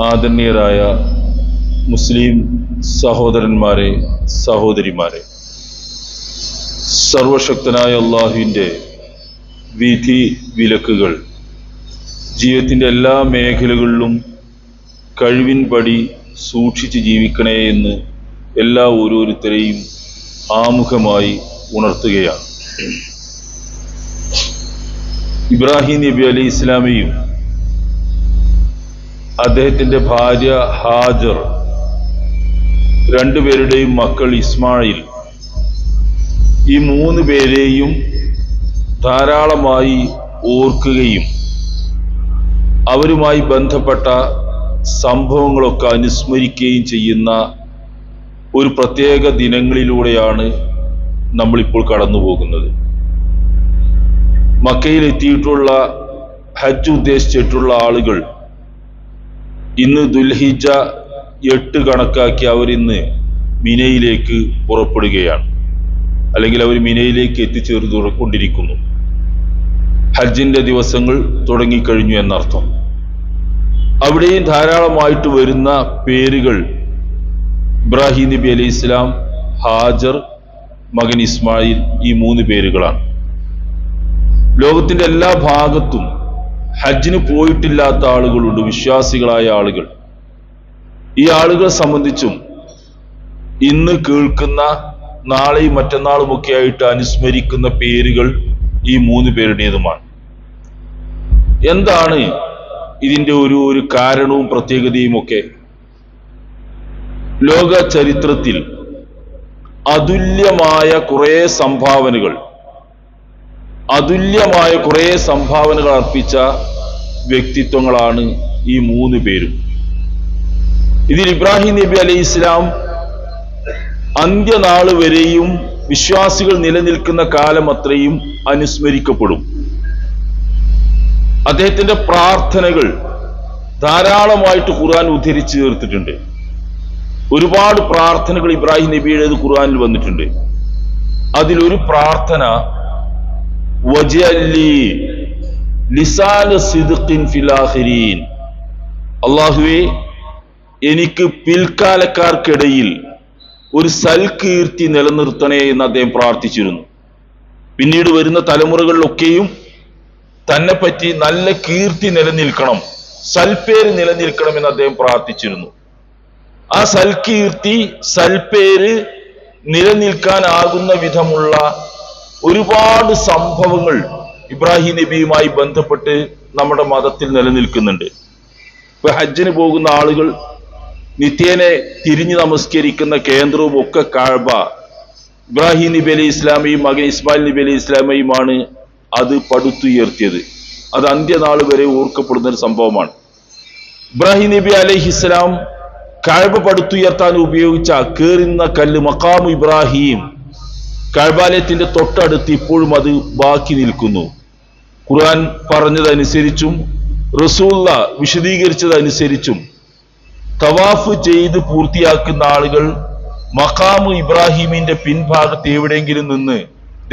ആദരണീയരായ മുസ്ലിം സഹോദരന്മാരെ സഹോദരിമാരെ സർവശക്തനായ അള്ളാഹുവിന്റെ വിധി വിലക്കുകൾ ജീവിതത്തിന്റെ എല്ലാ മേഖലകളിലും കഴിവിൻ പടി സൂക്ഷിച്ച് ജീവിക്കണേ എന്ന് എല്ലാ ഓരോരുത്തരെയും ആമുഖമായി ഉണർത്തുകയാണ്. ഇബ്രാഹിം നബി അലി ഇസ്ലാമിയും അദ്ദേഹത്തിന്റെ ഭാര്യ ഹാജർ. രണ്ടുപേരുടെയും മക്കൾ ഇസ്മായിൽ. ഈ മൂന്ന് പേരെയും ധാരാളമായി ഓർക്കുകയും അവരുമായി ബന്ധപ്പെട്ട സംഭവങ്ങളൊക്കെ അനുസ്മരിക്കുകയും ചെയ്യുന്ന ഒരു പ്രത്യേക ദിനങ്ങളിലൂടെയാണ് നമ്മളിപ്പോൾ കടന്നു പോകുന്നത് മക്കയിൽ എത്തിയിട്ടുള്ള ഹജ്ജ് ഉദ്ദേശിച്ചിട്ടുള്ള ആളുകൾ ഇന്ന് ദുൽഹിജ എട്ട് കണക്കാക്കി അവരിന്ന് മിനയിലേക്ക് പുറപ്പെടുകയാണ്. അല്ലെങ്കിൽ അവർ മിനയിലേക്ക് എത്തിച്ചേർന്ന് കൊണ്ടിരിക്കുന്നു ഹജ്ജിന്റെ ദിവസങ്ങൾ തുടങ്ങിക്കഴിഞ്ഞു എന്നർത്ഥം. അവിടെയും ധാരാളമായിട്ട് വരുന്ന പേരുകൾ ഇബ്രാഹിം നബി അലൈഹി ഇസ്ലാം ഹാജർ മകൻ ഇസ്മായിൽ ഈ മൂന്ന് പേരുകളാണ്. ലോകത്തിന്റെ എല്ലാ ഭാഗത്തും ഹജ്ജിന് പോയിട്ടില്ലാത്ത ആളുകളുണ്ട് വിശ്വാസികളായ ആളുകൾ. ഈ ആളുകളെ സംബന്ധിച്ചും ഇന്ന് കേൾക്കുന്ന നാളെയും മറ്റന്നാളും ഒക്കെ ആയിട്ട് അനുസ്മരിക്കുന്ന പേരുകൾ ഈ മൂന്ന് പേരുടേതുമാണ്. എന്താണ് ഇതിന്റെ ഒരു ഒരു കാരണവും പ്രത്യേകതയും ഒക്കെ? ലോക ചരിത്രത്തിൽ അതുല്യമായ കുറേ സംഭാവനകൾ അതുല്യമായ കുറെ സംഭാവനകൾ അർപ്പിച്ച വ്യക്തിത്വങ്ങളാണ് ഈ മൂന്ന് പേരും. ഇതിൽ ഇബ്രാഹിം നബി അലൈഹി ഇസ്ലാം അന്ത്യനാൾ വരെയും വിശ്വാസികൾ നിലനിൽക്കുന്ന കാലം അത്രയും അനുസ്മരിക്കപ്പെടും. അദ്ദേഹത്തിന്റെ പ്രാർത്ഥനകൾ ധാരാളമായിട്ട് ഖുർആൻ ഉദ്ധരിച്ചു ചേർത്തിട്ടുണ്ട് ഒരുപാട് പ്രാർത്ഥനകൾ ഇബ്രാഹിം നബിയുടേത് ഖുർആനിൽ വന്നിട്ടുണ്ട്. അതിലൊരു പ്രാർത്ഥന അള്ളാഹുവേ എനിക്ക് പിൽക്കാലക്കാർക്കിടയിൽ ഒരു സൽകീർത്തി നിലനിർത്തണേ എന്ന് അദ്ദേഹം പ്രാർത്ഥിച്ചിരുന്നു. പിന്നീട് വരുന്ന തലമുറകളിലൊക്കെയും തന്നെ പറ്റി നല്ല കീർത്തി നിലനിൽക്കണം സൽപേര് നിലനിൽക്കണം എന്ന് അദ്ദേഹം പ്രാർത്ഥിച്ചിരുന്നു. ആ സൽകീർത്തി സൽപ്പേര് നിലനിൽക്കാനാകുന്ന വിധമുള്ള ഒരുപാട് സംഭവങ്ങൾ ഇബ്രാഹിം നബിയുമായി ബന്ധപ്പെട്ട് നമ്മുടെ മതത്തിൽ നിലനിൽക്കുന്നുണ്ട്. ഇപ്പൊ ഹജ്ജിന് പോകുന്ന ആളുകൾ നിത്യേനെ തിരിഞ്ഞു നമസ്കരിക്കുന്ന കേന്ദ്രവും ഒക്കെ കാഴ്ബ. ഇബ്രാഹിം നബി അലി ഇസ്ലാമയും മകൻ ഇസ്മായിൽ നബി അലി ഇസ്ലാമയുമാണ് അത് പടുത്തുയർത്തിയത്. അത് അന്ത്യനാൾ വരെ ഓർക്കപ്പെടുന്ന ഒരു സംഭവമാണ്. ഇബ്രാഹിം നബി അലൈഹിസ്ലാം കഴബ പടുത്തുയർത്താൻ ഉപയോഗിച്ച കേറുന്ന കല്ല് മക്കാമു ഇബ്രാഹിം കഴബാലയത്തിന്റെ തൊട്ടടുത്ത് ഇപ്പോഴും അത് ബാക്കി നിൽക്കുന്നു. ഖുർആൻ പറഞ്ഞതനുസരിച്ചും റസൂള്ള വിശദീകരിച്ചതനുസരിച്ചും തവാഫ് ചെയ്ത് പൂർത്തിയാക്കുന്ന ആളുകൾ മഖാമ് ഇബ്രാഹിമിന്റെ പിൻഭാഗത്ത് എവിടെയെങ്കിലും നിന്ന്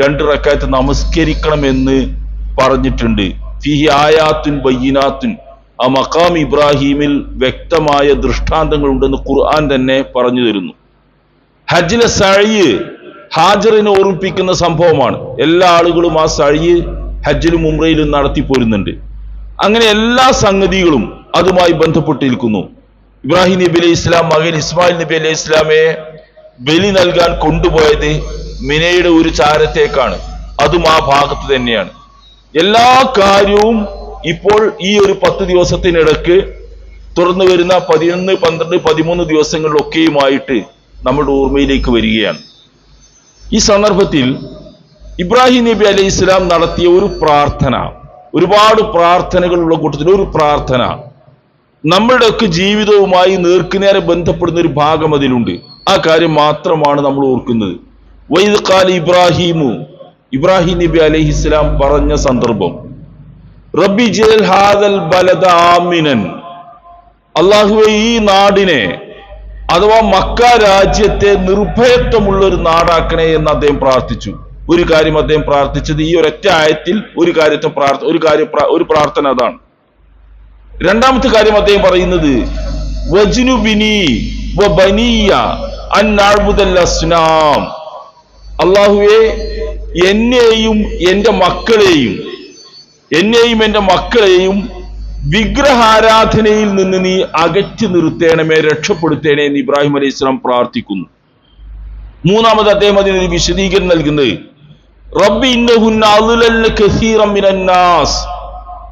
രണ്ട് റക്കാത്ത് നമസ്കരിക്കണമെന്ന് പറഞ്ഞിട്ടുണ്ട്. ഫിഹി ആയാത്തുൻ ബയ്യനാത്തുൻ. ആ മഖാം ഇബ്രാഹിമിൽ വ്യക്തമായ ദൃഷ്ടാന്തങ്ങൾ ഉണ്ടെന്ന് ഖുർആൻ തന്നെ പറഞ്ഞു തരുന്നു. ഹജ്ജിലെ സഴിയ് ഹാജറിനെ ഓർമ്മിപ്പിക്കുന്ന സംഭവമാണ്. എല്ലാ ആളുകളും ആ സഴിയ് ഹജ്ജിലും ഉംറയിലും നടത്തി പോരുന്നുണ്ട്. അങ്ങനെ എല്ലാ സംഗതികളും അതുമായി ബന്ധപ്പെട്ടിരിക്കുന്നു. ഇബ്രാഹിം നബി അലൈഹി ഇസ്ലാം മകൻ ഇസ്മായിൽ നബി അലൈഹി ഇസ്ലാമയെ ബലി നൽകാൻ കൊണ്ടുപോയത് മിനയുടെ ഒരു ചാരത്തേക്കാണ്. അതും ആ ഭാഗത്ത് തന്നെയാണ്. എല്ലാ കാര്യവും ഇപ്പോൾ ഈ ഒരു പത്ത് ദിവസത്തിനിടക്ക് തുറന്നു വരുന്ന പതിനൊന്ന് പന്ത്രണ്ട് പതിമൂന്ന് ദിവസങ്ങളിലൊക്കെയുമായിട്ട് നമ്മുടെ ഓർമ്മയിലേക്ക് വരികയാണ്. ഈ സന്ദർഭത്തിൽ ഇബ്രാഹിം നബി അലൈഹി ഇസ്ലാം നടത്തിയ ഒരു പ്രാർത്ഥന ഒരുപാട് പ്രാർത്ഥനകളുള്ള കൂട്ടത്തിൽ ഒരു പ്രാർത്ഥന നമ്മളുടെയൊക്കെ ജീവിതവുമായി നേർക്കുനേരെ ബന്ധപ്പെടുന്ന ഒരു ഭാഗം അതിലുണ്ട്. ആ കാര്യം മാത്രമാണ് നമ്മൾ ഓർക്കുന്നത്. വൈദ് കാല ഇബ്രാഹിമു ഇബ്രാഹിം നബി അലൈഹി ഇസ്ലാം പറഞ്ഞ സന്ദർഭം. റബ്ബി ജൽ ഹാദൽ ബലദ ആമിനൻ. അള്ളാഹുവെ ഈ നാടിനെ അഥവാ മക്ക രാജ്യത്തെ നിർഭയത്വമുള്ള ഒരു നാടാക്കണേ എന്ന് അദ്ദേഹം പ്രാർത്ഥിച്ചു. ഒരു കാര്യം അദ്ദേഹം പ്രാർത്ഥിച്ചത് ഈ ഒരൊറ്റ ആയത്തിൽ ഒരു കാര്യത്തെ പ്രാർത്ഥ ഒരു കാര്യ ഒരു പ്രാർത്ഥന അതാണ്. രണ്ടാമത്തെ കാര്യം അദ്ദേഹം പറയുന്നത് വജ്നുബിനി വബനിയ അള്ളാഹുവെ എന്നെയും എന്റെ മക്കളെയും എന്നെയും എന്റെ മക്കളെയും വിഗ്രഹാരാധനയിൽ നിന്ന് നീ അകറ്റി നിർത്തേണമേ രക്ഷപ്പെടുത്തേണേ എന്ന് ഇബ്രാഹിം അലൈഹി ഇസ്ലാം പ്രാർത്ഥിക്കുന്നു. മൂന്നാമത് അദ്ദേഹം അതിനൊരു വിശദീകരണം നൽകുന്നത് റബ്ബി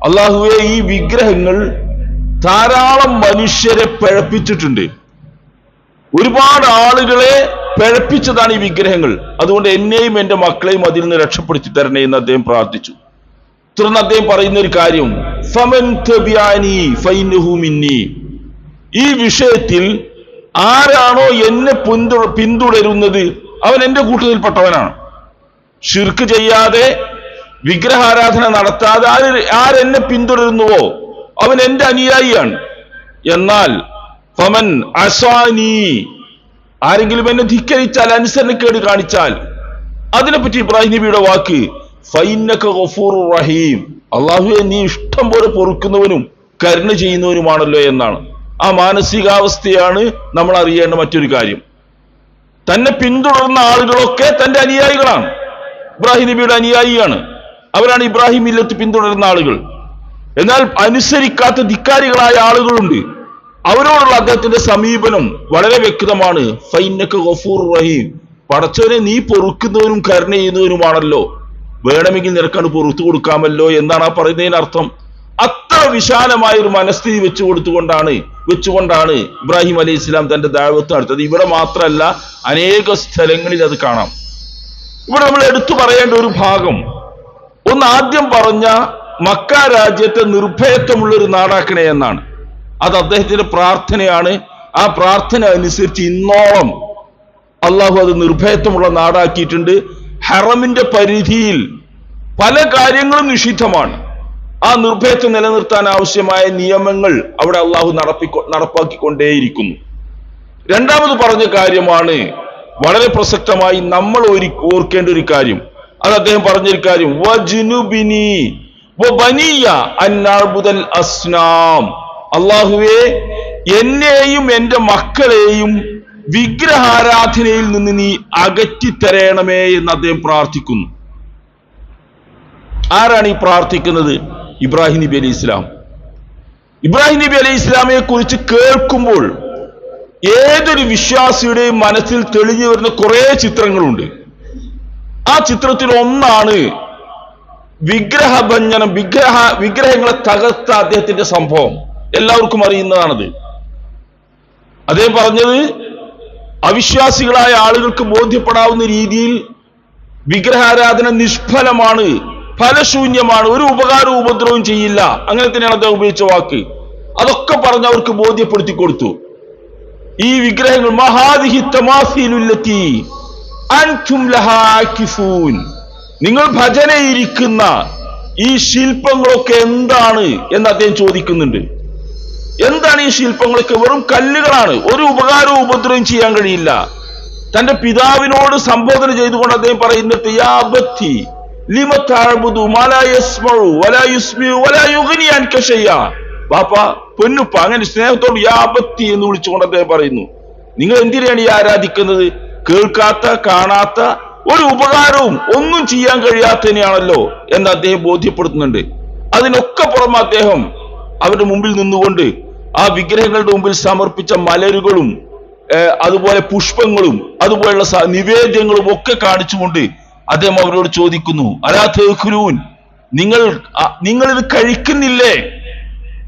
അള്ളാഹുവെ ഈ വിഗ്രഹങ്ങൾ ധാരാളം മനുഷ്യരെ പഴപ്പിച്ചിട്ടുണ്ട്. ഒരുപാട് ആളുകളെ പഴപ്പിച്ചതാണ് ഈ വിഗ്രഹങ്ങൾ. അതുകൊണ്ട് എന്നെയും എന്റെ മക്കളെയും അതിൽ നിന്ന് രക്ഷപ്പെടുത്തി തരണേ എന്ന് അദ്ദേഹം പ്രാർത്ഥിച്ചു. തുടർന്ന് അദ്ദേഹം പറയുന്ന ഒരു കാര്യം ഫമൻ മിന്നി. ഈ വിഷയത്തിൽ ആരാണോ എന്നെ പിന്തു പിന്തുടരുന്നത്? അവൻ എന്റെ കൂട്ടത്തിൽപ്പെട്ടവനാണ്. ഷിർക്ക് ചെയ്യാതെ വിഗ്രഹാരാധന നടത്താതെ ആര് ആരെന്നെ പിന്തുടരുന്നുവോ? അവൻ എന്റെ അനുയായിയാണ്. എന്നാൽ ഫമൻ അസാനി. ആരെങ്കിലും എന്നെ ധിക്കരിച്ചാൽ അനുസരണക്കേട് കാണിച്ചാൽ അതിനെപ്പറ്റി ഇബ്രാഹിം നബിയുടെ വാക്ക് ഫൈനക ഗഫൂർ റഹീം. അള്ളാഹുവെ നീ ഇഷ്ടം പോലെ പൊറുക്കുന്നവനും കരുണ ചെയ്യുന്നവനുമാണല്ലോ എന്നാണ്. ആ മാനസികാവസ്ഥയാണ് നമ്മൾ അറിയേണ്ട മറ്റൊരു കാര്യം. തന്നെ പിന്തുടർന്ന ആളുകളൊക്കെ തന്റെ അനുയായികളാണ്. ഇബ്രാഹിം നബിയുടെ അനുയായിയാണ്. അവരാണ് ഇബ്രാഹിം ഇല്ലത്ത് പിന്തുടരുന്ന ആളുകൾ. എന്നാൽ അനുസരിക്കാത്ത ധിക്കാരികളായ ആളുകളുണ്ട്. അവരോടുള്ള അദ്ദേഹത്തിന്റെ സമീപനം വളരെ വ്യക്തമാണ്. ഫൈനക്ക് ഗഫൂർ റഹീം. പടച്ചവനെ നീ പൊറുക്കുന്നവനും കരുണ ചെയ്യുന്നവനുമാണല്ലോ. വേണമെങ്കിൽ നിനക്കത് പുറത്തു കൊടുക്കാമല്ലോ എന്നാണ് ആ പറയുന്നതിനർത്ഥം അത്ര വിശാലമായ ഒരു മനസ്ഥിതി വെച്ചു കൊടുത്തുകൊണ്ടാണ് വെച്ചുകൊണ്ടാണ് ഇബ്രാഹിം അലി ഇസ്ലാം തന്റെ ദാവത്ത് നടത്തത് ഇവിടെ മാത്രമല്ല അനേക സ്ഥലങ്ങളിൽ അത് കാണാം. ഇവിടെ നമ്മൾ എടുത്തു പറയേണ്ട ഒരു ഭാഗം ഒന്ന് ആദ്യം പറഞ്ഞ മക്ക രാജ്യത്തെ നിർഭയത്വമുള്ള ഒരു നാടാക്കണേ എന്നാണ്. അത് അദ്ദേഹത്തിന്റെ പ്രാർത്ഥനയാണ്. ആ പ്രാർത്ഥന അനുസരിച്ച് ഇന്നോളം അള്ളാഹു അത് നിർഭയത്വമുള്ള നാടാക്കിയിട്ടുണ്ട്. ഹറമിന്റെ പരിധിയിൽ പല കാര്യങ്ങളും നിഷിദ്ധമാണ്. ആ നിർഭയത്വം നിലനിർത്താൻ ആവശ്യമായ നിയമങ്ങൾ അവിടെ അള്ളാഹു നടപ്പിക്കൊ നടപ്പാക്കിക്കൊണ്ടേയിരിക്കുന്നു. രണ്ടാമത് പറഞ്ഞ കാര്യമാണ് വളരെ പ്രസക്തമായി നമ്മൾ ഒരു ഓർക്കേണ്ട ഒരു കാര്യം. അത് അദ്ദേഹം പറഞ്ഞൊരു കാര്യം. അസ്നാം. അള്ളാഹുവേ എന്നെയും എന്റെ മക്കളെയും വിഗ്രഹാരാധനയിൽ നിന്ന് നീ അകറ്റിത്തരയണമേ എന്ന് അദ്ദേഹം പ്രാർത്ഥിക്കുന്നു. ആരാണ് ഈ പ്രാർത്ഥിക്കുന്നത്? ഇബ്രാഹിം നബി അലൈഹി ഇസ്ലാം ഇബ്രാഹിം നബി അലൈഹി ഇസ്ലാമിയെ കുറിച്ച് കേൾക്കുമ്പോൾ ഏതൊരു വിശ്വാസിയുടെയും മനസ്സിൽ തെളിഞ്ഞു വരുന്ന കുറെ ചിത്രങ്ങളുണ്ട്. ആ ചിത്രത്തിൽ ഒന്നാണ് വിഗ്രഹഭഞ്ജനം വിഗ്രഹ വിഗ്രഹങ്ങളെ തകർത്ത അദ്ദേഹത്തിന്റെ സംഭവം. എല്ലാവർക്കും അറിയുന്നതാണത്. അദ്ദേഹം പറഞ്ഞത് അവിശ്വാസികളായ ആളുകൾക്ക് ബോധ്യപ്പെടാവുന്ന രീതിയിൽ വിഗ്രഹാരാധന നിഷ്ഫലമാണ് ഫലശൂന്യമാണ് ഒരു ഉപകാരവും ഉപദ്രവവും ചെയ്യില്ല. അങ്ങനെ തന്നെയാണ് അദ്ദേഹം ഉപയോഗിച്ച വാക്ക്. അതൊക്കെ പറഞ്ഞ് അവർക്ക് ബോധ്യപ്പെടുത്തി കൊടുത്തു. ഈ വിഗ്രഹങ്ങൾ മഹാദിഹി തമാസീലുല്ലത്തി അൻതും ലഹാ ആകിഫൂൻ നിങ്ങൾ ഭജനയിരിക്കുന്ന ഈ ശില്പങ്ങളൊക്കെ എന്താണ് എന്ന് അദ്ദേഹം ചോദിക്കുന്നുണ്ട്. എന്താണ് ഈ ശില്പങ്ങളൊക്കെ? വെറും കല്ലുകളാണ്. ഒരു ഉപകാരവും ഉപദ്രവം ചെയ്യാൻ കഴിയില്ല. തന്റെ പിതാവിനോട് സംബോധന ചെയ്തുകൊണ്ട് അദ്ദേഹം പറയുന്നിട്ട് യാബത്തി ബാപ്പ പൊന്നുപ്പ അങ്ങനെ സ്നേഹത്തോട് യാപത്തി എന്ന് വിളിച്ചുകൊണ്ട് അദ്ദേഹം പറയുന്നു. നിങ്ങൾ എന്തിനാണ് ഈ ആരാധിക്കുന്നത്? കേൾക്കാത്ത കാണാത്ത ഒരു ഉപകാരവും ഒന്നും ചെയ്യാൻ കഴിയാത്തതിനെയാണല്ലോ എന്ന് അദ്ദേഹം ബോധ്യപ്പെടുത്തുന്നുണ്ട്. അതിനൊക്കെ പുറമെ അദ്ദേഹം അവരുടെ മുമ്പിൽ നിന്നുകൊണ്ട് ആ വിഗ്രഹങ്ങളുടെ മുമ്പിൽ സമർപ്പിച്ച മലരുകളും അതുപോലെ പുഷ്പങ്ങളും അതുപോലുള്ള സ- നിവേദ്യങ്ങളും ഒക്കെ കാണിച്ചുകൊണ്ട് അദ്ദേഹം അവരോട് ചോദിക്കുന്നു അലാ തേഖുരൂൻ നിങ്ങൾ നിങ്ങളിത് കഴിക്കുന്നില്ലേ?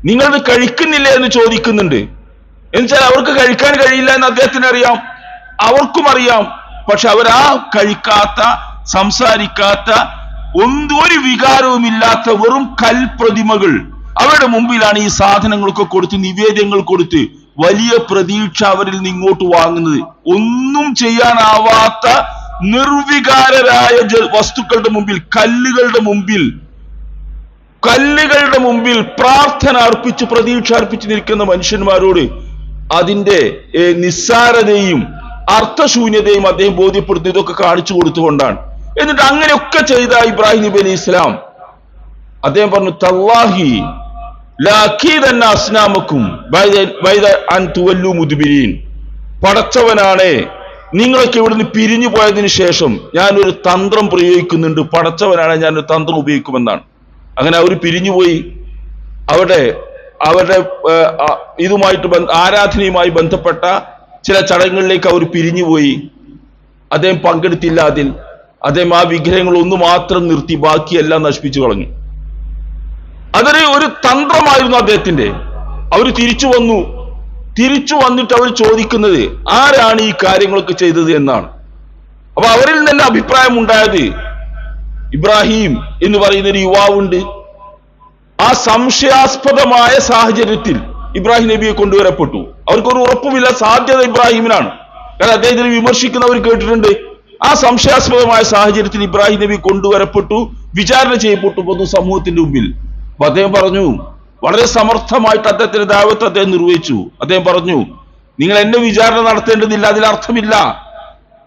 നിങ്ങളിത് കഴിക്കുന്നില്ലേ? എന്ന് ചോദിക്കുന്നുണ്ട്. എന്നുവെച്ചാൽ അവർക്ക് കഴിക്കാൻ കഴിയില്ല എന്ന് അദ്ദേഹത്തിന് അറിയാം. അവർക്കും അറിയാം. പക്ഷെ അവർ ആ കഴിക്കാത്ത സംസാരിക്കാത്ത ഒന്നും ഒരു വികാരവുമില്ലാത്ത വെറും കൽപ്രതിമകൾ അവരുടെ മുമ്പിലാണ് ഈ സാധനങ്ങളൊക്കെ കൊടുത്ത് നിവേദ്യങ്ങൾ കൊടുത്ത് വലിയ പ്രതീക്ഷ അവരിൽ നിന്ന് ഇങ്ങോട്ട് വാങ്ങുന്നത്. ഒന്നും ചെയ്യാനാവാത്ത നിർവികാരരായ വസ്തുക്കളുടെ മുമ്പിൽ കല്ലുകളുടെ മുമ്പിൽ കല്ലുകളുടെ മുമ്പിൽ പ്രാർത്ഥന അർപ്പിച്ച് പ്രതീക്ഷ അർപ്പിച്ച് നിൽക്കുന്ന മനുഷ്യന്മാരോട് അതിന്റെ നിസ്സാരതയും അർത്ഥശൂന്യതയും അദ്ദേഹം ബോധ്യപ്പെടുത്തി ഇതൊക്കെ കാണിച്ചു കൊടുത്തുകൊണ്ടാണ്. എന്നിട്ട് അങ്ങനെയൊക്കെ ചെയ്ത ഇബ്രാഹിം നബി അലൈഹി ഇസ്ലാം അദ്ദേഹം പറഞ്ഞു തല്ലാഹി ലാഖീദന്ന അസ്നാമക്കും ബൈദ- ബൈദ അൻ തുവല്ലു മുദ്ബിരീൻ. പടച്ചവനാണ് നിങ്ങളൊക്കെ ഇവിടുന്ന് പിരിഞ്ഞു പോയതിന് ശേഷം ഞാൻ ഒരു തന്ത്രം പ്രയോഗിക്കുന്നുണ്ട്. പടച്ചവനാണ് ഞാൻ ഒരു തന്ത്രം ഉപയോഗിക്കുമെന്നാണ്. അങ്ങനെ അവർ പിരിഞ്ഞുപോയി അവിടെ അവരുടെ ഇതുമായിട്ട് ആരാധനയുമായി ബന്ധപ്പെട്ട ചില ചടങ്ങുകളിലേക്ക് അവർ പിരിഞ്ഞുപോയി അദ്ദേഹം പങ്കെടുത്തില്ല അതിൽ. അദ്ദേഹം ആ വിഗ്രഹങ്ങൾ ഒന്ന് മാത്രം നിർത്തി ബാക്കിയെല്ലാം നശിപ്പിച്ചു കളഞ്ഞു. അതൊരു ഒരു തന്ത്രമായിരുന്നു അദ്ദേഹത്തിന്റെ. അവർ തിരിച്ചു വന്നു. തിരിച്ചു വന്നിട്ട് അവർ ചോദിക്കുന്നത് ആരാണ് ഈ കാര്യങ്ങളൊക്കെ ചെയ്തത് എന്നാണ്. അപ്പൊ അവരിൽ നിന്ന് അഭിപ്രായം ഉണ്ടായത് ഇബ്രാഹിം എന്ന് പറയുന്ന ഒരു യുവാവുണ്ട്. ആ സംശയാസ്പദമായ സാഹചര്യത്തിൽ ഇബ്രാഹിം നബിയെ കൊണ്ടുവരപ്പെട്ടു. അവർക്കൊരു ഉറപ്പുമില്ല സാധ്യത ഇബ്രാഹിമിനാണ്. കാരണം അദ്ദേഹത്തിന് വിമർശിക്കുന്നവർ കേട്ടിട്ടുണ്ട്. ആ സംശയാസ്പദമായ സാഹചര്യത്തിൽ ഇബ്രാഹിം നബി കൊണ്ടുവരപ്പെട്ടു വിചാരണ ചെയ്യപ്പെട്ടു പൊതു സമൂഹത്തിന്റെ മുമ്പിൽ. അപ്പൊ അദ്ദേഹം പറഞ്ഞു വളരെ സമർത്ഥമായിട്ട് അദ്ദേഹത്തിന്റെ ദാവത്ത് അദ്ദേഹം നിർവഹിച്ചു. അദ്ദേഹം പറഞ്ഞു നിങ്ങൾ എന്നെ വിചാരണ നടത്തേണ്ടതില്ല അതിൽ അർത്ഥമില്ല.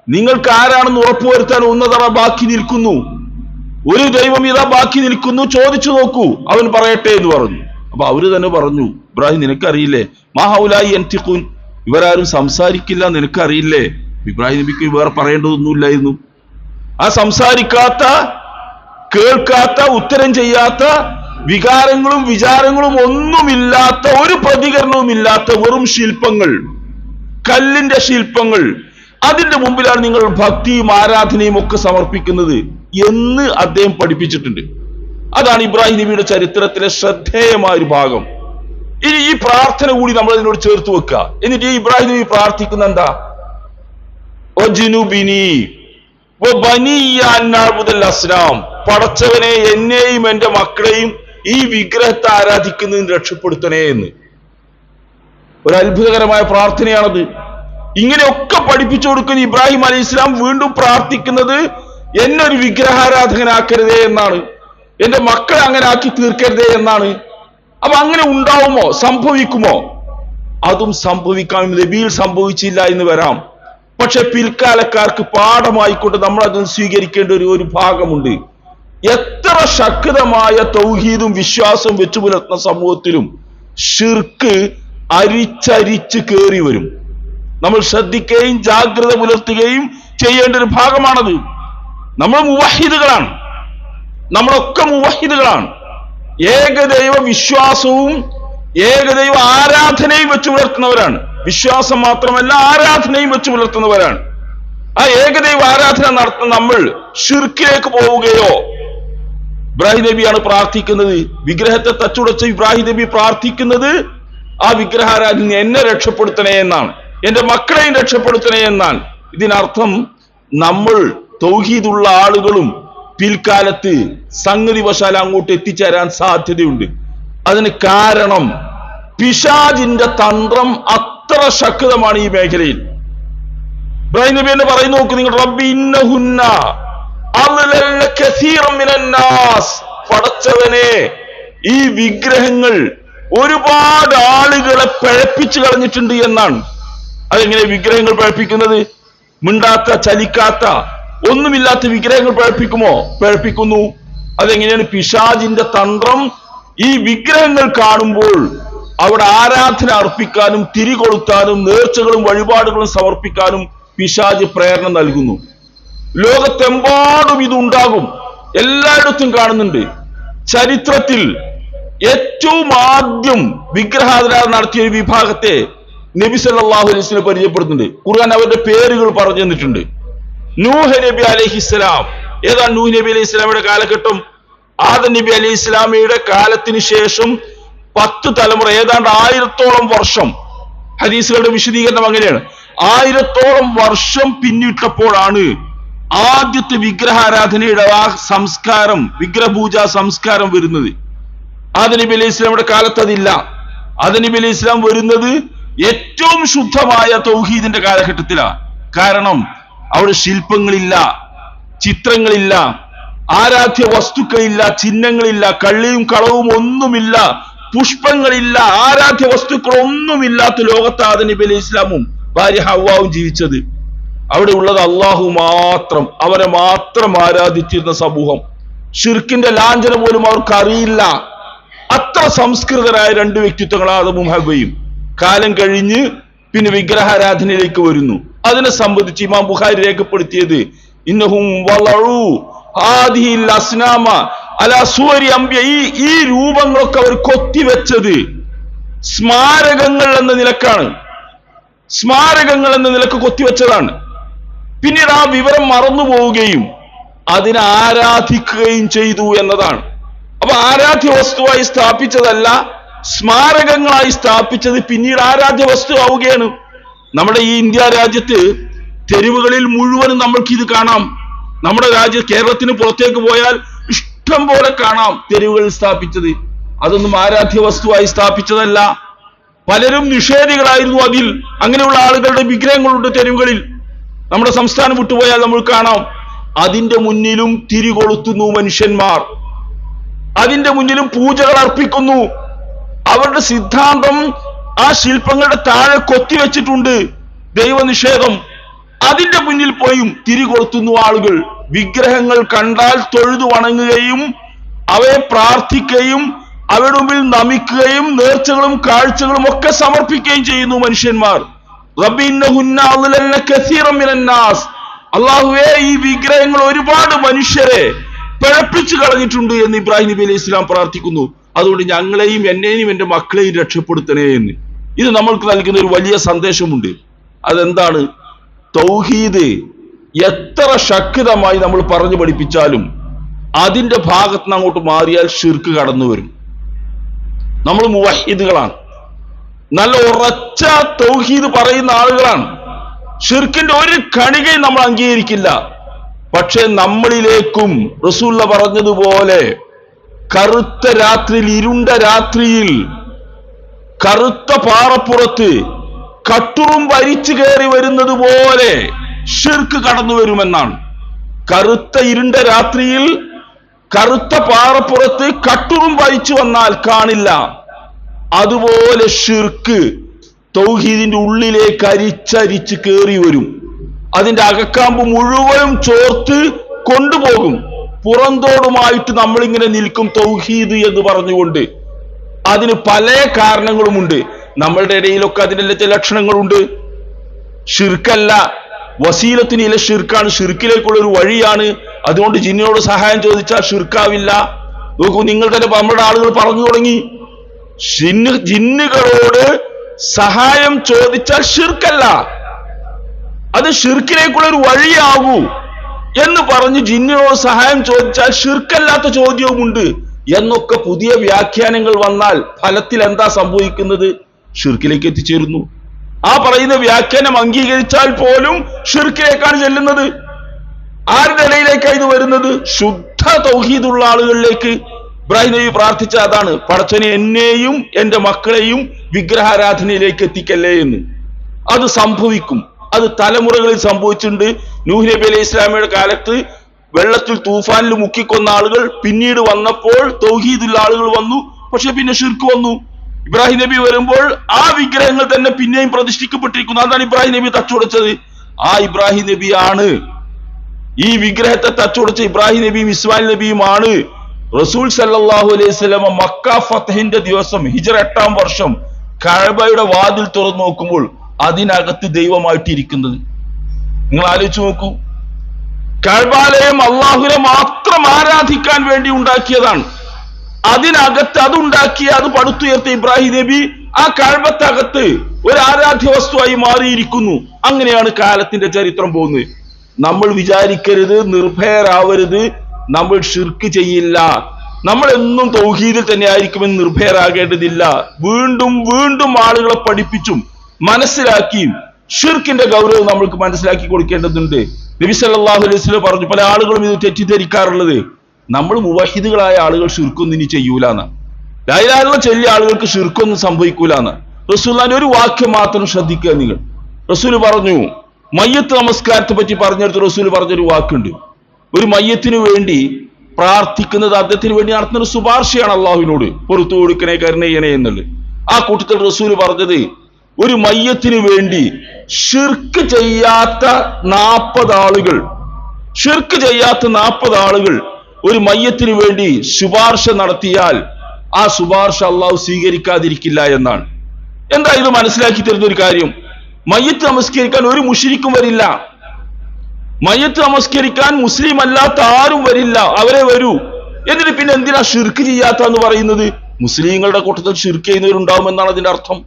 നിങ്ങൾക്ക് ആരാണെന്ന് ഉറപ്പുവരുത്താൻ ഉന്നതറ ബാക്കി നിൽക്കുന്നു. ഒരു ദൈവം ഇതാ ബാക്കി നിൽക്കുന്നു ചോദിച്ചു നോക്കൂ. അവൻ പറയട്ടെ എന്ന് പറഞ്ഞു. അപ്പൊ അവർ തന്നെ പറഞ്ഞു ഇബ്രാഹിം നിനക്കറിയില്ലേ? മാഹൗലായി എൻതിക്കുൻ ഇവരാരും സംസാരിക്കില്ല നിനക്കറിയില്ലേ? ഇബ്രാഹിം നബിക്ക് വേറെ പറയേണ്ടതൊന്നുമില്ലായിരുന്നു ആ സംസാരിക്കാത്ത കേൾക്കാത്ത ഉത്തരം ചെയ്യാത്ത വികാരങ്ങളും വിചാരങ്ങളും ഒന്നുമില്ലാത്ത ഒരു പ്രതികരണവും ഇല്ലാത്ത വെറും ശില്പങ്ങൾ കല്ലിന്റെ ശില്പങ്ങൾ അതിന്റെ മുമ്പിലാണ് നിങ്ങൾ ഭക്തിയും ആരാധനയും ഒക്കെ സമർപ്പിക്കുന്നത് എന്ന് അദ്ദേഹം പഠിപ്പിച്ചിട്ടുണ്ട്. അതാണ് ഇബ്രാഹിം നബിയുടെ ചരിത്രത്തിലെ ശ്രദ്ധേയമായ ഒരു ഭാഗം. ഇനി ഈ പ്രാർത്ഥന കൂടി നമ്മൾ അതിനോട് ചേർത്ത് വെക്കുക. എന്നിട്ട് ഈ ഇബ്രാഹിം നബി പ്രാർത്ഥിക്കുന്ന എന്താ? അസ്ലാം. പടച്ചവനെ എന്നെയും എന്റെ മക്കളെയും ഈ വിഗ്രഹത്തെ ആരാധിക്കുന്നതിന് രക്ഷപ്പെടുത്തണേ എന്ന്. ഒരു അത്ഭുതകരമായ പ്രാർത്ഥനയാണത്. ഇങ്ങനെയൊക്കെ പഠിപ്പിച്ചു കൊടുക്കുന്ന ഇബ്രാഹിം അലി ഇസ്ലാം വീണ്ടും പ്രാർത്ഥിക്കുന്നത് എന്നെ ഒരു വിഗ്രഹാരാധകനാക്കരുതേ എന്നാണ്. എന്റെ മക്കളെ അങ്ങനെ ആക്കി തീർക്കരുതേ എന്നാണ്. അപ്പൊ അങ്ങനെ ഉണ്ടാവുമോ? സംഭവിക്കുമോ? അതും സംഭവിക്കാം നബിയിൽ സംഭവിച്ചില്ല എന്ന് വരാം. പക്ഷെ പിൽക്കാലക്കാർക്ക് പാഠമായിക്കൊണ്ട് നമ്മൾ അത് സ്വീകരിക്കേണ്ട ഒരു ഒരു ഭാഗമുണ്ട്. എത്ര ശക്തമായ തൗഹീദും വിശ്വാസവും വെച്ചു പുലർത്തുന്ന സമൂഹത്തിലും ഷിർക്ക് അരിച്ചരിച്ച് കയറി വരും. നമ്മൾ ശ്രദ്ധിക്കുകയും ജാഗ്രത പുലർത്തുകയും ചെയ്യേണ്ട ഒരു ഭാഗമാണത്. നമ്മൾ മുവഹിദുകളാണ്. നമ്മളൊക്കെ മുവഹിദുകളാണ്. ഏകദൈവ വിശ്വാസവും ഏകദൈവ ആരാധനയും വെച്ച് പുലർത്തുന്നവരാണ്. വിശ്വാസം മാത്രമല്ല ആരാധനയും വെച്ച് പുലർത്തുന്നവരാണ്. ആ ഏകദൈവ ആരാധന നടത്തുന്ന നമ്മൾ ഷിർക്കിലേക്ക് പോവുകയോ ഇബ്രാഹിം നബിയാണ് പ്രാർത്ഥിക്കുന്നത്. വിഗ്രഹത്തെ തച്ചുടച്ച് ഇബ്രാഹിം നബി പ്രാർത്ഥിക്കുന്നത് ആ വിഗ്രഹാരാധന എന്നെ രക്ഷപ്പെടുത്തണേ എന്നാണ്. എന്റെ മക്കളെയും രക്ഷപ്പെടുത്തണേ എന്നാണ്. ഇതിനർത്ഥം നമ്മൾ തൗഹീദുള്ള ആളുകളും പിൽക്കാലത്ത് സംഗതി വശാൽ അങ്ങോട്ട് എത്തിച്ചേരാൻ സാധ്യതയുണ്ട്. അതിന് കാരണം പിശാജിന്റെ തന്ത്രം അത്ര ശക്തമാണ് ഈ മേഖലയിൽ. ഇബ്രാഹിം നബി എന്ന് പറയുന്നു നോക്ക് നിങ്ങൾ റബ്ബി പടച്ചവനെ ഈ വിഗ്രഹങ്ങൾ ഒരുപാട് ആളുകളെ പഴപ്പിച്ചു കളഞ്ഞിട്ടുണ്ട് എന്നാണ്. അതെങ്ങനെ വിഗ്രഹങ്ങൾ പഴപ്പിക്കുന്നത്? മിണ്ടാത്ത ചലിക്കാത്ത ഒന്നുമില്ലാത്ത വിഗ്രഹങ്ങൾ പഴപ്പിക്കുമോ? പഴപ്പിക്കുന്നു. അതെങ്ങനെയാണ്? പിശാജിന്റെ തന്ത്രം ഈ വിഗ്രഹങ്ങൾ കാണുമ്പോൾ അവിടെ ആരാധന അർപ്പിക്കാനും തിരികൊളുത്താനും നേർച്ചകളും വഴിപാടുകളും സമർപ്പിക്കാനും പിശാജ് പ്രേരണ നൽകുന്നു. ലോകത്തെമ്പാടും ഇതുണ്ടാകും. എല്ലായിടത്തും കാണുന്നുണ്ട്. ചരിത്രത്തിൽ ഏറ്റവും ആദ്യം വിഗ്രഹാരാധന നടത്തിയ ഒരു വിഭാഗത്തെ നബി വസല്ലം പരിചയപ്പെടുത്തുന്നുണ്ട്. ഖുർആൻ അവരുടെ പേരുകൾ പറഞ്ഞു തന്നിട്ടുണ്ട്. നൂഹ് നബി അലൈഹിസ്സലാം ഏതാ നൂഹ് നബി അലൈഹി ഇസ്ലാമിയുടെ കാലഘട്ടം? ആദ നബി അലൈഹി ഇസ്ലാമിയുടെ കാലത്തിന് ശേഷം പത്ത് തലമുറ ഏതാണ്ട് ആയിരത്തോളം വർഷം. ഹദീസുകളുടെ വിശദീകരണം അങ്ങനെയാണ്. ആയിരത്തോളം വർഷം പിന്നിട്ടപ്പോഴാണ് ആദ്യത്തെ വിഗ്രഹാരാധനയുടെ ആ സംസ്കാരം വിഗ്രഹപൂജ സംസ്കാരം വരുന്നത്. ആദനബി അലൈഹി ഇസ്ലാമിയുടെ കാലത്ത് അതില്ല ആദനബി അലൈഹി ഇസ്ലാം വരുന്നത് ഏറ്റവും ശുദ്ധമായ തൗഹീദിന്റെ കാലഘട്ടത്തിലാണ് കാരണം അവിടെ ശില്പങ്ങളില്ല ചിത്രങ്ങളില്ല ആരാധ്യ വസ്തുക്കളില്ല ചിഹ്നങ്ങളില്ല കള്ളിയും കളവും ഒന്നുമില്ല പുഷ്പങ്ങളില്ല ആരാധ്യ വസ്തുക്കൾ ഒന്നുമില്ലാത്ത ലോകത്ത് ആദനബി അലൈഹി ഇസ്ലാമും ഭാര്യ ഹവ്വാവും ജീവിച്ചത്. അവിടെ ഉള്ളത് അള്ളാഹു മാത്രം അവരെ മാത്രം ആരാധിച്ചിരുന്ന സമൂഹം. ഷിർക്കിന്റെ ലാഞ്ചന പോലും അവർക്ക് അറിയില്ല. അത്ര സംസ്കൃതരായ രണ്ട് വ്യക്തിത്വങ്ങൾ ആദമും ഹബയും കാലം കഴിഞ്ഞ് പിന്നെ വിഗ്രഹാരാധനയിലേക്ക് വരുന്നു. അതിനെ സംബന്ധിച്ച് ഇമാം ബുഖാരി രേഖപ്പെടുത്തിയത് ഇന്നഹും അല ഈ ഈ രൂപങ്ങളൊക്കെ അവർ കൊത്തിവെച്ചത് സ്മാരകങ്ങൾ എന്ന നിലക്കാണ്. സ്മാരകങ്ങൾ എന്ന നിലയ്ക്ക് കൊത്തിവെച്ചതാണ്. പിന്നീട് ആ വിവരം മറന്നു പോവുകയും അതിനെ ആരാധിക്കുകയും ചെയ്തു എന്നതാണ്. അപ്പൊ ആരാധ്യ വസ്തുവായി സ്ഥാപിച്ചതല്ല സ്മാരകങ്ങളായി സ്ഥാപിച്ചത് പിന്നീട് ആരാധ്യ വസ്തു ആവുകയാണ് നമ്മുടെ ഈ ഇന്ത്യ രാജ്യത്ത് തെരുവുകളിൽ മുഴുവനും നമ്മൾക്ക് ഇത് കാണാം. നമ്മുടെ രാജ്യ കേരളത്തിന് പുറത്തേക്ക് പോയാൽ ഇഷ്ടം പോലെ കാണാം തെരുവുകളിൽ സ്ഥാപിച്ചത്. അതൊന്നും ആരാധ്യ വസ്തുവായി സ്ഥാപിച്ചതല്ല. പലരും നിഷേധികളായിരുന്നു അതിൽ. അങ്ങനെയുള്ള ആളുകളുടെ വിഗ്രഹങ്ങളുണ്ട് തെരുവുകളിൽ. നമ്മുടെ സംസ്ഥാനം വിട്ടുപോയാൽ നമ്മൾ കാണാം അതിന്റെ മുന്നിലും തിരികൊളുത്തുന്നു മനുഷ്യന്മാർ. അതിന്റെ മുന്നിലും പൂജകൾ അർപ്പിക്കുന്നു. അവരുടെ സിദ്ധാന്തം ആ ശില്പങ്ങളുടെ താഴെ കൊത്തിവെച്ചിട്ടുണ്ട് ദൈവനിഷേധം. അതിന്റെ മുന്നിൽ പോയും തിരികൊളുത്തുന്നു ആളുകൾ. വിഗ്രഹങ്ങൾ കണ്ടാൽ തൊഴുതു വണങ്ങുകയും അവയെ പ്രാർത്ഥിക്കുകയും അവരുടെ മുമ്പിൽ നമിക്കുകയും നേർച്ചകളും കാഴ്ചകളും ഒക്കെ സമർപ്പിക്കുകയും ചെയ്യുന്നു മനുഷ്യന്മാർ. അള്ളാഹുവേ ഈ വിഗ്രഹങ്ങൾ ഒരുപാട് മനുഷ്യരെ പിഴപ്പിച്ചു കളഞ്ഞിട്ടുണ്ട് എന്ന് ഇബ്രാഹിം നബി അലൈഹി ഇസ്ലാം പ്രാർത്ഥിക്കുന്നു. അതുകൊണ്ട് ഞങ്ങളെയും എന്നെയും എന്റെ മക്കളെയും രക്ഷപ്പെടുത്തണേ എന്ന്. ഇത് നമ്മൾക്ക് നൽകുന്ന ഒരു വലിയ സന്ദേശമുണ്ട്. അതെന്താണ്? തൗഹീദ് എത്ര ശക്തമായി നമ്മൾ പറഞ്ഞു പഠിപ്പിച്ചാലും അതിന്റെ ഭാഗത്ത് നിന്ന് അങ്ങോട്ട് മാറിയാൽ ഷിർക്ക് കടന്നു വരും നമ്മൾ മുവഹിദുകളാണ്. നല്ല ഉറച്ച തൗഹീദ് പറയുന്ന ആളുകളാണ്. ഷിർക്കിന്റെ ഒരു കണികയും നമ്മൾ അംഗീകരിക്കില്ല. പക്ഷെ നമ്മളിലേക്കും റസൂല്ല പറഞ്ഞതുപോലെ കറുത്ത രാത്രിയിൽ ഇരുണ്ട രാത്രിയിൽ കറുത്ത പാറപ്പുറത്ത് കട്ടുറും വരിച്ചു കയറി വരുന്നത് പോലെ ഷിർക്ക് കടന്നു വരുമെന്നാണ്. കറുത്ത ഇരുണ്ട രാത്രിയിൽ കറുത്ത പാറപ്പുറത്ത് കട്ടുറും വരിച്ചു വന്നാൽ കാണില്ല. അതുപോലെ ഷിർക്ക് തൗഹീദിന്റെ ഉള്ളിലേക്ക് അരിച്ചരിച്ച് കയറി വരും. അതിന്റെ അകക്കാമ്പ് മുഴുവനും ചോർത്ത് കൊണ്ടുപോകും. പുറന്തോടുമായിട്ട് നമ്മളിങ്ങനെ നിൽക്കും തൗഹീദ് എന്ന് പറഞ്ഞുകൊണ്ട്. അതിന് പല കാരണങ്ങളുമുണ്ട്. നമ്മളുടെ ഇടയിലൊക്കെ അതിനെല്ലാം ചില ലക്ഷണങ്ങളുണ്ട്. ഷിർക്കല്ല വസീലത്തിന് ഇല ഷിർക്കാണ് ഷിർക്കിലേക്കുള്ള ഒരു വഴിയാണ്. അതുകൊണ്ട് ജിന്നിനോട് സഹായം ചോദിച്ചാൽ ഷിർക്കാവില്ല നോക്കൂ നിങ്ങൾ തന്നെ നമ്മുടെ ആളുകൾ പറഞ്ഞു തുടങ്ങി. ജിന്നുകളോട് സഹായം ചോദിച്ചാൽ ഷിർക്കല്ല അത് ഷിർക്കിലേക്കുള്ള ഒരു വഴിയാകൂ എന്ന് പറഞ്ഞ് ജിന്നിനോട് സഹായം ചോദിച്ചാൽ ഷിർക്കല്ലാത്ത ചോദ്യവുമുണ്ട് എന്നൊക്കെ പുതിയ വ്യാഖ്യാനങ്ങൾ വന്നാൽ ഫലത്തിൽ എന്താ സംഭവിക്കുന്നത്? ഷിർക്കിലേക്ക് എത്തിച്ചേരുന്നു. ആ പറയുന്ന വ്യാഖ്യാനം അംഗീകരിച്ചാൽ പോലും ഷിർക്കിലേക്കാണ് ചെല്ലുന്നത്. ആരുടെ ഇടയിലേക്കാണ് ഇത് വരുന്നത്? ശുദ്ധ തൗഹീദുള്ള ആളുകളിലേക്ക് ഇബ്രാഹിം നബി പ്രാർത്ഥിച്ച അതാണ് പടച്ചനെ എന്നെയും എന്റെ മക്കളെയും വിഗ്രഹാരാധനയിലേക്ക് എത്തിക്കല്ലേ എന്ന്. അത് സംഭവിക്കും. അത് തലമുറകളിൽ സംഭവിച്ചിട്ടുണ്ട്. നൂഹ് നബി അലൈഹി ഇസ്ലാമിയുടെ കാലത്ത് വെള്ളത്തിൽ തൂഫാനിൽ മുക്കിക്കൊന്ന ആളുകൾ പിന്നീട് വന്നപ്പോൾ തൗഹീദുള്ള ആളുകൾ വന്നു പക്ഷെ പിന്നെ ഷിർക്ക് വന്നു. ഇബ്രാഹിം നബി വരുമ്പോൾ ആ വിഗ്രഹങ്ങൾ തന്നെ പിന്നെയും പ്രതിഷ്ഠിക്കപ്പെട്ടിരിക്കുന്നു. അതാണ് ഇബ്രാഹിം നബി തച്ചുടച്ചത്. ആ ഇബ്രാഹിം നബിയാണ്. ഈ വിഗ്രഹത്തെ തച്ചുടച്ച ഇബ്രാഹിം നബിയും ഇസ്മായിൽ നബിയുമാണ്. റസൂൽ സല്ലാഹു അലൈഹി സ്വലമ മക്ക ഫത്തഹിന്റെ ദിവസം ഹിജർ എട്ടാം വർഷം കഴബയുടെ വാതിൽ തുറന്നു നോക്കുമ്പോൾ അതിനകത്ത് ദൈവമായിട്ടിരിക്കുന്നത് നിങ്ങൾ ആലോചിച്ചു നോക്കൂ. കഴബാലയം അള്ളാഹുനെ മാത്രം ആരാധിക്കാൻ വേണ്ടി ഉണ്ടാക്കിയതാണ്. അതിനകത്ത് അതുണ്ടാക്കിയ അത് പടുത്തുയർത്തിയ ഇബ്രാഹിം നബി ആ കഴബത്തകത്ത് ഒരു ആരാധ്യ വസ്തുവായി മാറിയിരിക്കുന്നു. അങ്ങനെയാണ് കാലത്തിന്റെ ചരിത്രം പോകുന്നത്. നമ്മൾ വിചാരിക്കരുത് നിർഭയരാവരുത് നമ്മൾ ഷിർക്ക് ചെയ്യില്ല. നമ്മൾ എന്നും തൗഹീദിൽ തന്നെ ആയിരിക്കുമെന്ന് നിർഭയരാകേണ്ടതില്ല. വീണ്ടും വീണ്ടും ആളുകളെ പഠിപ്പിച്ചും മനസ്സിലാക്കിയും ഷിർക്കിന്റെ ഗൗരവം നമ്മൾക്ക് മനസ്സിലാക്കി കൊടുക്കേണ്ടതുണ്ട്. നബി സല്ലല്ലാഹു അലൈഹി വസല്ലം പറഞ്ഞു പല ആളുകളും ഇത് തെറ്റിദ്ധരിക്കാറുള്ളത്. നമ്മൾ മുവഹിദുകളായ ആളുകൾ ഷിർക്കൊന്നും ഇനി ചെയ്യൂലെന്ന്. ലായിലാലുള്ള ചെല്ലിയ ആളുകൾക്ക് ഷിർക്കൊന്നും സംഭവിക്കൂലെന്ന്. റസൂല്ലാന്റെ ഒരു വാക്യം മാത്രം ശ്രദ്ധിക്കുക നിങ്ങൾ. റസൂൽ പറഞ്ഞു മയ്യത്ത് നമസ്കാരത്തെ പറ്റി പറഞ്ഞെടുത്ത് റസൂൽ പറഞ്ഞൊരു വാക്കുണ്ട്. ഒരു മയ്യത്തിനു വേണ്ടി പ്രാർത്ഥിക്കുന്നത് അദ്ദേഹത്തിന് വേണ്ടി നടത്തുന്ന ഒരു ശുപാർശയാണ് അള്ളാഹുവിനോട്. പുറത്തു കൊടുക്കണേ കരുണയണേ എന്നുള്ളത്. ആ കൂട്ടത്തിൽ റസൂൽ പറഞ്ഞത് ഒരു മയ്യത്തിനു വേണ്ടി ഷിർക്ക് ചെയ്യാത്ത നാൽപ്പത് ആളുകൾ ഷിർക്ക് ചെയ്യാത്ത നാൽപ്പത് ആളുകൾ ഒരു മയ്യത്തിനു വേണ്ടി ശുപാർശ നടത്തിയാൽ ആ ശുപാർശ അള്ളാഹു സ്വീകരിക്കാതിരിക്കില്ല എന്നാണ്. എന്താ ഇത് മനസ്സിലാക്കി തരുന്ന ഒരു കാര്യം? മയ്യത്ത് നമസ്കരിക്കാൻ ഒരു മുഷിരിക്കും വരില്ല. മയ്യത്ത് നമസ്കരിക്കാൻ മുസ്ലിം അല്ലാത്ത ആരും വരില്ല. അവരെ വരൂ. എന്നിട്ട് പിന്നെ എന്തിനാ ഷിർക്ക് ചെയ്യാത്ത എന്ന് പറയുന്നത്? മുസ്ലിങ്ങളുടെ കൂട്ടത്തിൽ ഷിർക്ക് ചെയ്യുന്നവരുണ്ടാവും എന്നാണ് അതിന്റെ അർത്ഥം.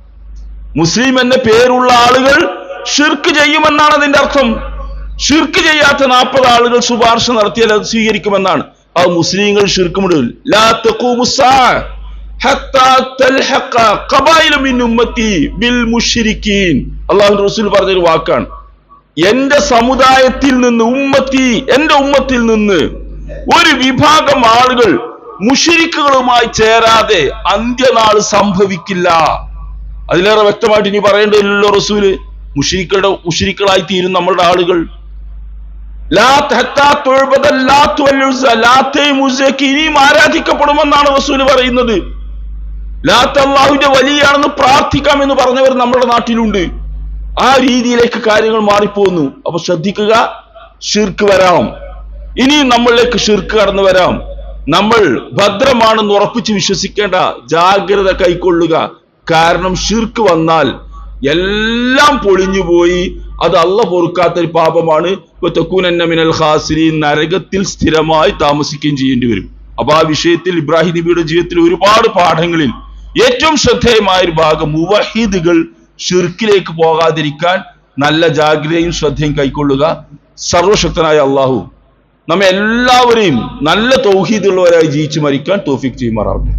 മുസ്ലിം എന്ന പേരുള്ള ആളുകൾ ഷിർക്ക് ചെയ്യുമെന്നാണ് അതിന്റെ അർത്ഥം. ഷിർക്ക് ചെയ്യാത്ത നാൽപ്പത് ആളുകൾ ശുപാർശ നടത്തിയാൽ അത് സ്വീകരിക്കുമെന്നാണ്. അത് മുസ്ലിങ്ങൾ ഷിർക്കുമിടില്ല അള്ളാഹു റസൂൽ പറഞ്ഞൊരു വാക്കാണ്. എന്റെ സമുദായത്തിൽ നിന്ന് ഉമ്മത്തി എന്റെ ഉമ്മത്തിൽ നിന്ന് ഒരു വിഭാഗം ആളുകൾ മുഷിരിക്കുകളുമായി ചേരാതെ അന്ത്യനാൾ സംഭവിക്കില്ല. അതിലേറെ വ്യക്തമായിട്ട് ഇനി പറയേണ്ടതില്ലല്ലോ റസൂൽ. മുഷിരിക്കളുടെ മുഷിരിക്കളായി തീരും നമ്മളുടെ ആളുകൾ. ഇനിയും ആരാധിക്കപ്പെടുമെന്നാണ് റസൂൽ പറയുന്നത്. ലാത്ത് അള്ളാഹുവിന്റെ വലിയാണെന്ന് പ്രാർത്ഥിക്കാം എന്ന് പറഞ്ഞവർ നമ്മുടെ നാട്ടിലുണ്ട്. ആ രീതിയിലേക്ക് കാര്യങ്ങൾ മാറിപ്പോകുന്നു. അപ്പൊ ശ്രദ്ധിക്കുക ശിർക്ക് വരാം. ഇനി നമ്മളിലേക്ക് ശിർക്ക് കടന്നു വരാം. നമ്മൾ ഭദ്രമാണെന്ന് ഉറപ്പിച്ച് വിശ്വസിക്കേണ്ട ജാഗ്രത കൈക്കൊള്ളുക. കാരണം ഷിർക്ക് വന്നാൽ എല്ലാം പൊളിഞ്ഞു പോയി. അത് അല്ല പൊറുക്കാത്ത ഒരു പാപമാണ് മിനൽ ഹാസിരി നരകത്തിൽ സ്ഥിരമായി താമസിക്കുകയും ചെയ്യേണ്ടി വരും. അപ്പൊ ആ വിഷയത്തിൽ ഇബ്രാഹിം നബിയുടെ ജീവിതത്തിൽ ഒരുപാട് പാഠങ്ങളിൽ ഏറ്റവും ശ്രദ്ധേയമായ ഒരു ഭാഗം മുവഹീദുകൾ ഷിർക്കിലേക്ക് പോകാതിരിക്കാൻ നല്ല ജാഗ്രതയും ശ്രദ്ധയും കൈക്കൊള്ളുക. സർവശക്തനായ അള്ളാഹു നമ്മെ എല്ലാവരെയും നല്ല തൗഹീദുള്ളവരായി ജീവിച്ചു മരിക്കാൻ തോഫിക് ചെയ്യുമാറാവട്ടെ.